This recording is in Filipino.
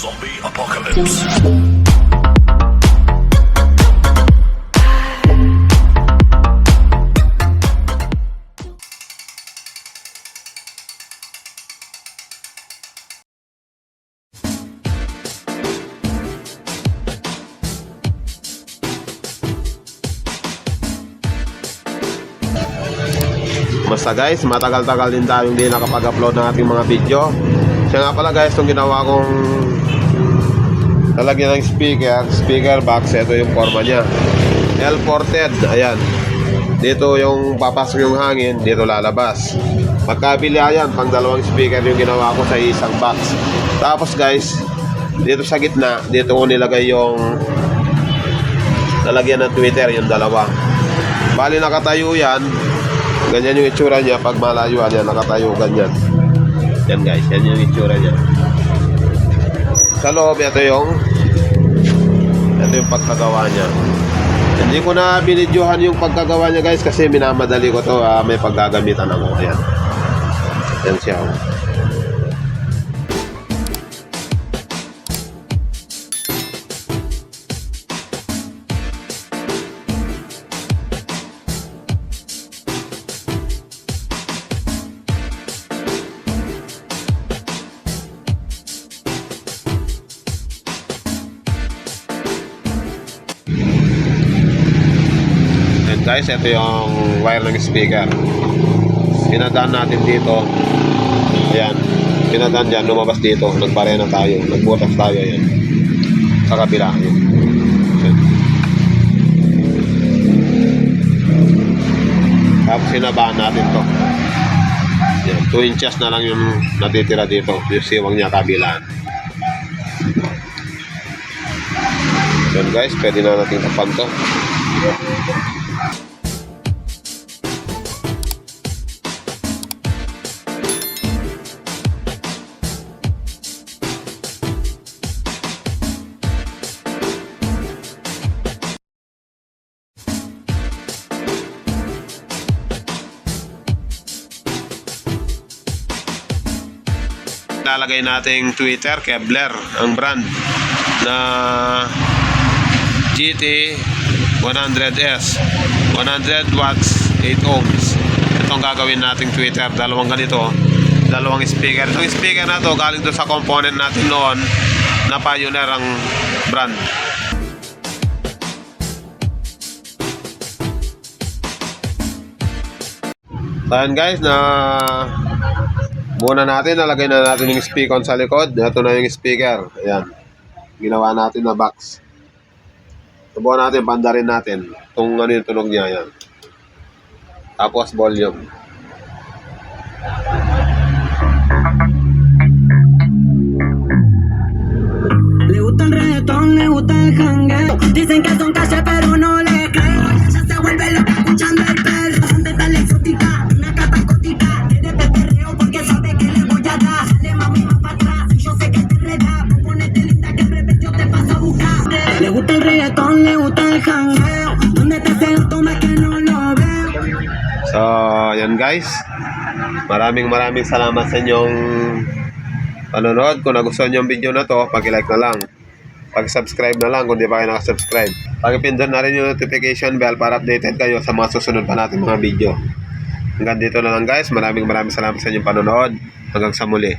Zombie Apocalypse. Basta guys, matagal-tagal din tayong hindi nakapag-upload ng ating mga video. Siya nga pala guys, itong ginawa kong talagyan ng speaker, speaker box, ito yung forma niya. L-ported, ayan. Dito yung papasok yung hangin, dito lalabas. Magkabila yan, pang dalawang speaker yung ginawa ko sa isang box. Tapos guys, dito sa gitna, dito ko nilagay yung lalagyan ng Twitter, yung dalawa. Bali nakatayo yan, Ganyan yung itsura niya pag malayuan yan, nakatayo ganyan. Yan guys, yan yung itsura niya. Sa loob, ito yung ito yung pagkagawa niya. Hindi ko na binidyohan yung pagkagawa niya guys kasi minamadali ko to, ah, may paggagamitan ako. Ayan. Yan siya. oh. Guys, ito yung wire ng speaker. Pinadaan natin dito. Ayan. Pinadaan dyan, lumabas dito. Nagpare na tayo. Nagbutas tayo. Ayan. Sa kabila. Ayan. Ayan. Tapos sinabaan natin to. Ayan. 2 inches na lang yung natitira dito. Yung siwang niya kabilaan. Yan guys, pwede na natin tapan to. Lalagay nating Twitter, Kevlar, ang brand na GT 100S 100 watts 8 ohms. Ito ang gagawin nating Twitter dalawang ganito dalawang speaker. Itong speaker na to galing doon sa component natin noon na Pioneer ang brand. So, ayan guys na Muna natin, nalagay na natin yung speaker sa likod. Ito na yung speaker. Ayan. Ginawa natin na box. Subukan natin, pandarin natin. Kung ano yung tunog niya. Ayan. Tapos volume. Le gusta el reggaetón, le gusta el jangueo. Dicen que son el reggaetón, le gusta el jangueo. ¿Dónde te siento más que no lo veo? So, ayan guys. Maraming maraming salamat sa inyong panonood. Kung nagustuhan niyo yung video na to, pag-like na lang. Pag-subscribe na lang kung di pa kayo nakasubscribe. Pag-pindot na rin yung notification bell para updated kayo sa mga susunod pa natin mga video. Hanggang dito na lang guys. Maraming maraming salamat sa inyong panonood. Hanggang sa muli.